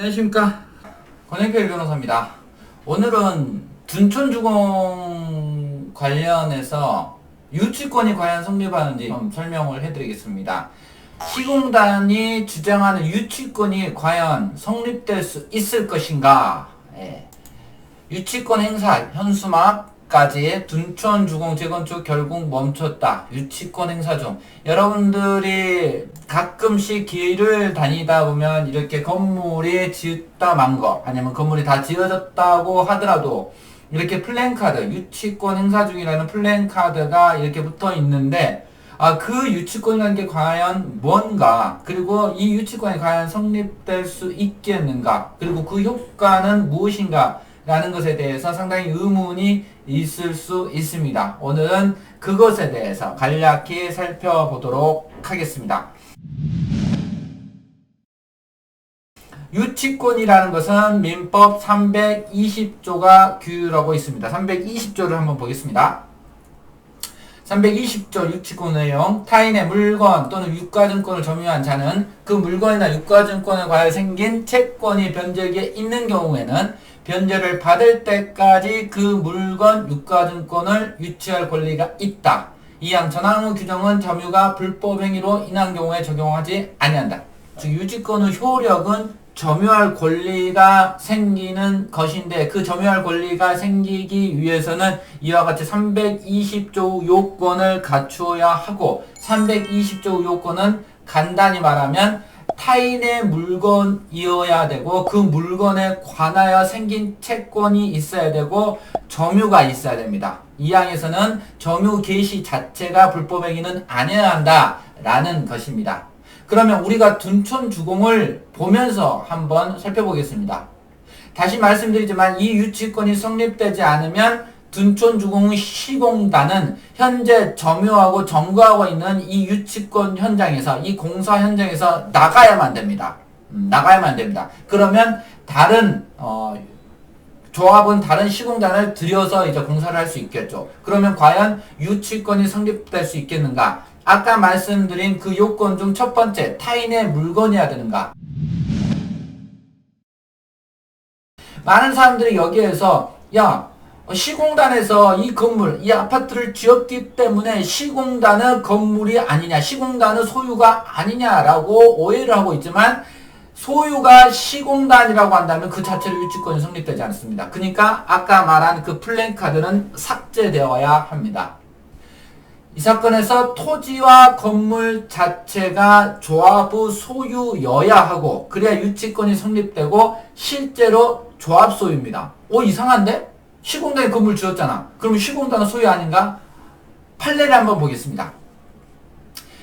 안녕하십니까? 권행필 변호사입니다. 오늘은 둔촌주공 관련해서 유치권이 과연 성립하는지 좀 설명을 해드리겠습니다. 시공단이 주장하는 유치권이 과연 성립될 수 있을 것인가? 예. 유치권 행사 현수막 까지 둔촌 주공 재건축 결국 멈췄다. 유치권 행사 중. 여러분들이 가끔씩 길을 다니다 보면 이렇게 건물이 지었다 만 거, 아니면 건물이 다 지어졌다고 하더라도 이렇게 플랜카드, 유치권 행사 중이라는 플랜카드가 이렇게 붙어 있는데 아, 그 유치권이라는 게 과연 뭔가, 그리고 이 유치권이 과연 성립될 수 있겠는가, 그리고 그 효과는 무엇인가, 라는 것에 대해서 상당히 의문이 있을 수 있습니다. 오늘은 그것에 대해서 간략히 살펴보도록 하겠습니다. 유치권이라는 것은 민법 320조가 규율하고 있습니다. 320조를 한번 보겠습니다. 320조 유치권 내용 타인의 물건 또는 유가증권을 점유한 자는 그 물건이나 유가증권에 관해 생긴 채권이 변제기에 있는 경우에는 변제를 받을 때까지 그 물건 유가증권을 유치할 권리가 있다. 이양 전항의 규정은 점유가 불법 행위로 인한 경우에 적용하지 아니한다. 즉 유치권의 효력은 점유할 권리가 생기는 것인데 그 점유할 권리가 생기기 위해서는 이와 같이 320조 요건을 갖추어야 하고 320조 요건은 간단히 말하면 타인의 물건이어야 되고 그 물건에 관하여 생긴 채권이 있어야 되고 점유가 있어야 됩니다. 이 항에서는 점유 개시 자체가 불법 행위는 아니어야 한다 라는 것입니다. 그러면 우리가 둔촌 주공을 보면서 한번 살펴보겠습니다. 다시 말씀드리지만 이 유치권이 성립되지 않으면 둔촌 주공의 시공단은 현재 점유하고 점거하고 있는 이 유치권 현장에서 이 공사 현장에서 나가야만 됩니다. 음, 나가야만 됩니다. 그러면 다른 어, 조합은 다른 시공단을 들여서 이제 공사를 할 수 있겠죠. 그러면 과연 유치권이 성립될 수 있겠는가? 아까 말씀드린 그 요건 중 첫 번째 타인의 물건이어야 되는가? 많은 사람들이 여기에서 야 시공단에서 이 건물, 이 아파트를 지었기 때문에 시공단의 건물이 아니냐, 시공단의 소유가 아니냐라고 오해를 하고 있지만 소유가 시공단이라고 한다면 그 자체로 유치권이 성립되지 않습니다. 그러니까 아까 말한 그 플랜카드는 삭제되어야 합니다. 이 사건에서 토지와 건물 자체가 조합의 소유여야 하고 그래야 유치권이 성립되고 실제로 조합 소유입니다. 오 이상한데? 시공단에 건물 지었잖아. 그러면 시공단은 소유 아닌가? 판례를 한번 보겠습니다.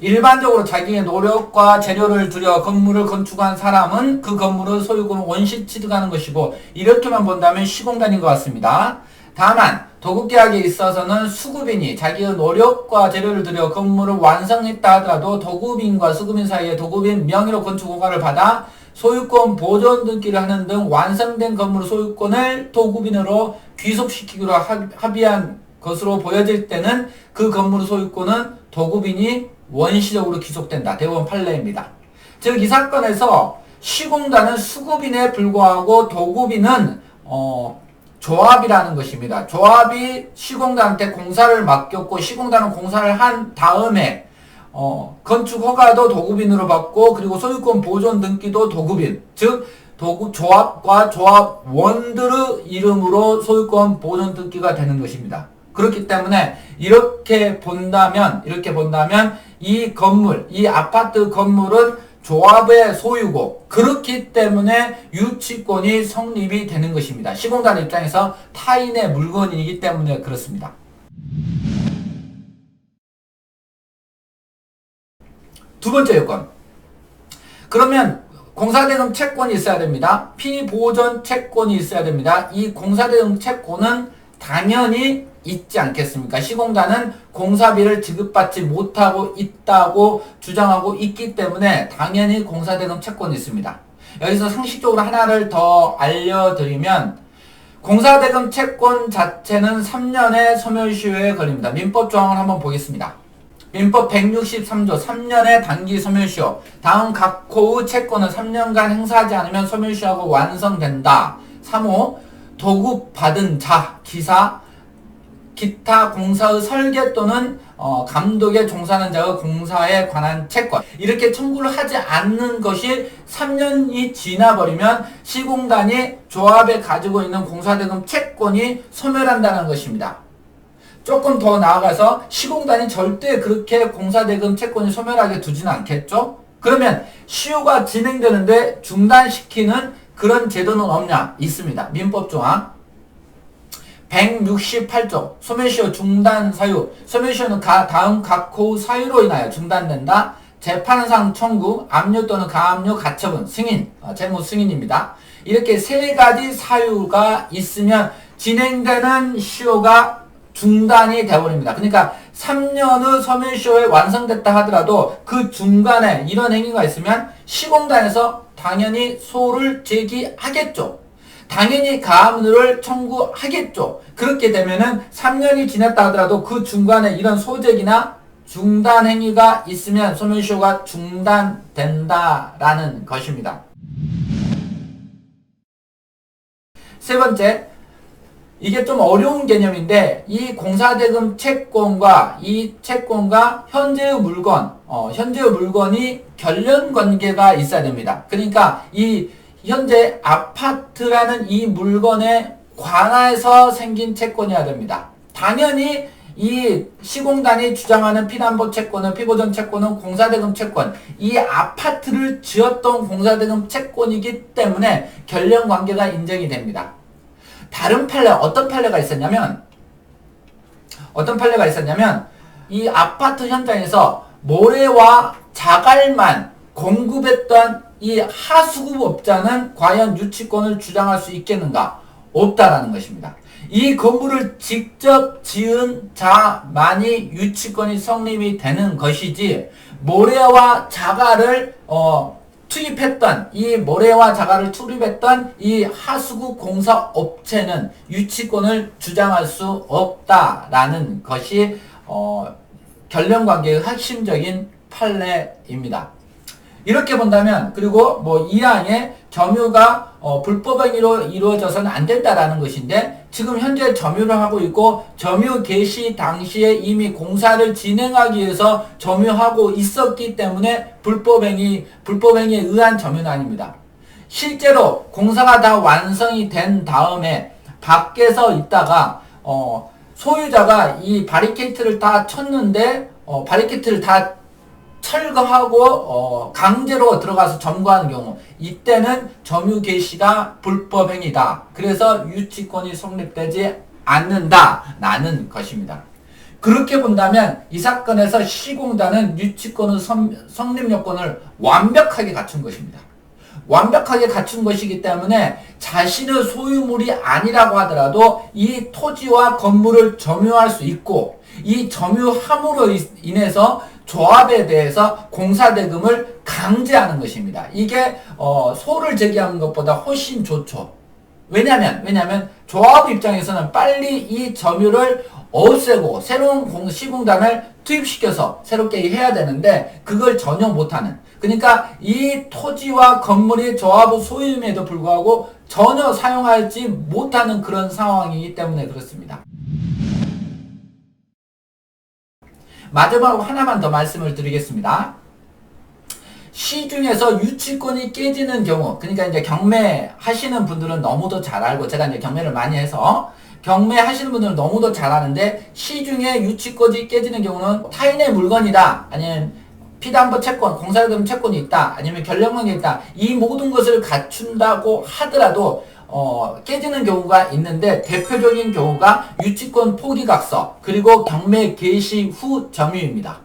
일반적으로 자기의 노력과 재료를 들여 건물을 건축한 사람은 그 건물의 소유권을 원시 취득하는 것이고 이렇게만 본다면 시공단인 것 같습니다. 다만 도급계약에 있어서는 수급인이 자기의 노력과 재료를 들여 건물을 완성했다 하더라도 도급인과 수급인 사이에 도급인 명의로 건축 허가를 받아 소유권 보존 등기를 하는 등 완성된 건물 소유권을 도급인으로 귀속시키기로 합의한 것으로 보여질 때는 그 건물 소유권은 도급인이 원시적으로 귀속된다. 대법원 판례입니다. 즉 이 사건에서 시공단은 수급인에 불과하고 도급인은 어, 조합이라는 것입니다. 조합이 시공단한테 공사를 맡겼고 시공단은 공사를 한 다음에 어, 건축 허가도 도급인으로 받고 그리고 소유권 보존 등기도 도급인 즉 도급 조합과 조합원들의 이름으로 소유권 보존 등기가 되는 것입니다. 그렇기 때문에 이렇게 본다면 이렇게 본다면 이 건물 이 아파트 건물은 조합의 소유고 그렇기 때문에 유치권이 성립이 되는 것입니다. 시공단 입장에서 타인의 물건이기 때문에 그렇습니다. 두 번째 요건. 그러면 공사대금 채권이 있어야 됩니다. 피보전 채권이 있어야 됩니다. 이 공사대금 채권은 당연히 있지 않겠습니까? 시공단은 공사비를 지급받지 못하고 있다고 주장하고 있기 때문에 당연히 공사대금 채권이 있습니다. 여기서 상식적으로 하나를 더 알려드리면 공사대금 채권 자체는 3년의 소멸시효에 걸립니다. 민법 조항을 한번 보겠습니다. 민법 163조 3년의 단기 소멸시효 다음 각 호의 채권은 3년간 행사하지 않으면 소멸시효하고 완성된다. 3호 도급 받은 자, 기사, 기타 공사의 설계 또는 어, 감독에 종사하는 자의 공사에 관한 채권 이렇게 청구를 하지 않는 것이 3년이 지나버리면 시공단이 조합에 가지고 있는 공사대금 채권이 소멸한다는 것입니다. 조금 더 나아가서 시공단이 절대 그렇게 공사대금 채권이 소멸하게 두지는 않겠죠? 그러면 시효가 진행되는데 중단시키는 그런 제도는 없냐? 있습니다. 민법 조항 168조 소멸시효 중단 사유 소멸시효는 가, 다음 각호 사유로 인하여 중단된다. 재판상 청구, 압류 또는 가압류 가처분, 승인, 어, 재무 승인입니다. 이렇게 세 가지 사유가 있으면 진행되는 시효가 중단이 되어버립니다. 그러니까 3년의 소멸시효에 완성됐다 하더라도 그 중간에 이런 행위가 있으면 시공단에서 당연히 소를 제기하겠죠. 당연히 가압류를 청구하겠죠. 그렇게 되면은 3년이 지났다 하더라도 그 중간에 이런 소재기나 중단 행위가 있으면 소멸시효가 중단된다라는 것입니다. 세 번째, 이게 좀 어려운 개념인데 이 공사대금 채권과 이 채권과 현재의 물건, 어, 현재의 물건이 결련 관계가 있어야 됩니다. 그러니까 이 현재 아파트라는 이 물건에 관해서 생긴 채권이어야 됩니다. 당연히 이 시공단이 주장하는 피담보 채권은 피보전 채권은 공사대금 채권 이 아파트를 지었던 공사대금 채권이기 때문에 결련 관계가 인정이 됩니다. 다른 판례 어떤 판례가 있었냐면 어떤 판례가 있었냐면 이 아파트 현장에서 모래와 자갈만 공급했던 이 하수구업자는 과연 유치권을 주장할 수 있겠는가? 없다라는 것입니다. 이 건물을 직접 지은 자만이 유치권이 성립이 되는 것이지 모래와 자갈을 어, 투입했던 이 모래와 자갈을 투입했던 이 하수구 공사 업체는 유치권을 주장할 수 없다라는 것이 어, 결련 관계의 핵심적인 판례입니다. 이렇게 본다면 그리고 뭐 이항에 점유가 어, 불법 행위로 이루어져서는 안 된다라는 것인데 지금 현재 점유를 하고 있고 점유 개시 당시에 이미 공사를 진행하기 위해서 점유하고 있었기 때문에 불법 행위 불법 행위에 의한 점유는 아닙니다. 실제로 공사가 다 완성이 된 다음에 밖에서 있다가 어, 소유자가 이 바리케이트를 다 쳤는데 어, 바리케이트를 다 철거하고 어, 강제로 들어가서 점거하는 경우 이때는 점유 개시가 불법 행위다. 그래서 유치권이 성립되지 않는다라는 것입니다. 그렇게 본다면 이 사건에서 시공단은 유치권의 성립 요건을 완벽하게 갖춘 것입니다. 완벽하게 갖춘 것이기 때문에 자신의 소유물이 아니라고 하더라도 이 토지와 건물을 점유할 수 있고 이 점유함으로 인해서 조합에 대해서 공사대금을 강제하는 것입니다. 이게 어, 소를 제기하는 것보다 훨씬 좋죠. 왜냐면 왜냐면 조합 입장에서는 빨리 이 점유를 없애고 새로운 공, 시공단을 투입시켜서 새롭게 해야 되는데 그걸 전혀 못하는 그러니까 이 토지와 건물이 조합의 소유임에도 불구하고 전혀 사용하지 못하는 그런 상황이기 때문에 그렇습니다. 마지막으로 하나만 더 말씀을 드리겠습니다. 시중에서 유치권이 깨지는 경우, 그러니까 이제 경매 하시는 분들은 너무도 잘 알고, 제가 이제 경매를 많이 해서, 경매 하시는 분들은 너무도 잘 아는데, 시중에 유치권이 깨지는 경우는 타인의 물건이다, 아니면 피담보 채권, 공사금 채권이 있다, 아니면 결령권이 있다, 이 모든 것을 갖춘다고 하더라도, 어, 깨지는 경우가 있는데 대표적인 경우가 유치권 포기각서 그리고 경매 개시 후 점유입니다.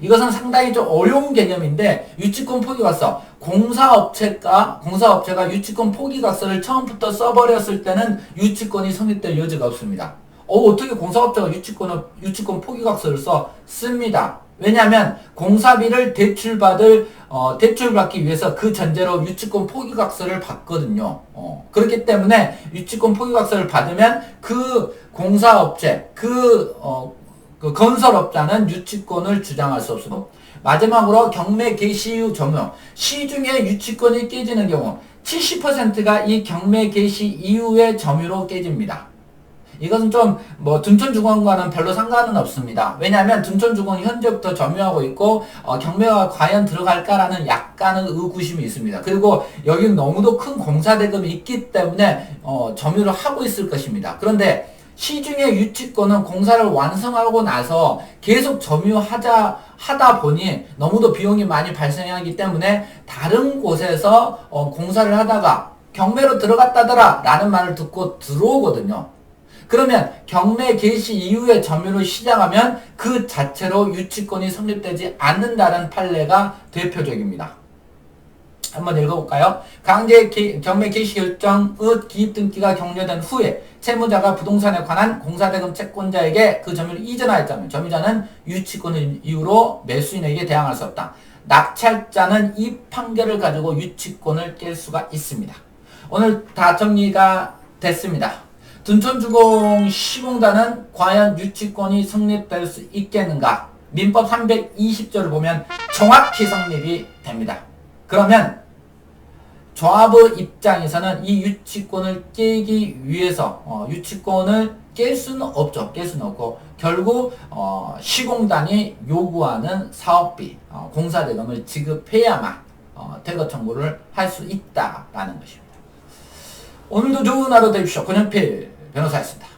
이것은 상당히 좀 어려운 개념인데 유치권 포기각서 공사업체가 공사업체가 유치권 포기각서를 처음부터 써버렸을 때는 유치권이 성립될 여지가 없습니다. 어, 어떻게 공사업자가 유치권을 유치권 포기각서를 써 씁니다. 왜냐하면 공사비를 대출받을 어, 대출받기 위해서 그 전제로 유치권 포기각서를 받거든요. 어, 그렇기 때문에 유치권 포기각서를 받으면 그 공사업체 그, 어, 그그 건설업자는 유치권을 주장할 수 없으므로 마지막으로 경매 개시 이후 점유 시중에 유치권이 깨지는 경우 70%가 이 경매 개시 이후의 점유로 깨집니다. 이것은 좀 뭐 둔촌주공과는 별로 상관은 없습니다. 왜냐하면 둔촌주공은 현재부터 점유하고 있고 어, 경매가 과연 들어갈까라는 약간의 의구심이 있습니다. 그리고 여기는 너무도 큰 공사 대금이 있기 때문에 어, 점유를 하고 있을 것입니다. 그런데 시중의 유치권은 공사를 완성하고 나서 계속 점유하자 하다 보니 너무도 비용이 많이 발생하기 때문에 다른 곳에서 어, 공사를 하다가 경매로 들어갔다더라 라는 말을 듣고 들어오거든요. 그러면 경매 개시 이후에 점유를 시작하면 그 자체로 유치권이 성립되지 않는다는 판례가 대표적입니다. 한번 읽어볼까요? 강제 기- 경매 개시 결정의 기입 등기가 격려된 후에 채무자가 부동산에 관한 공사대금 채권자에게 그 점유를 이전하였다면 점유자는 유치권 이후로 매수인에게 대항할 수 없다. 낙찰자는 이 판결을 가지고 유치권을 깰 수가 있습니다. 오늘 다 정리가 됐습니다. 둔촌주공 시공단은 과연 유치권이 성립될 수 있겠는가? 민법 320조를 보면 정확히 성립이 됩니다. 그러면 조합의 입장에서는 이 유치권을 깨기 위해서 어, 유치권을 깰 수는 없죠. 깰 수는 없고 결국 어, 시공단이 요구하는 사업비, 어, 공사 대금을 지급해야만 어, 퇴거 청구를 할 수 있다라는 것입니다. 오늘도 좋은 하루 되십시오. 권영필 변호사였습니다.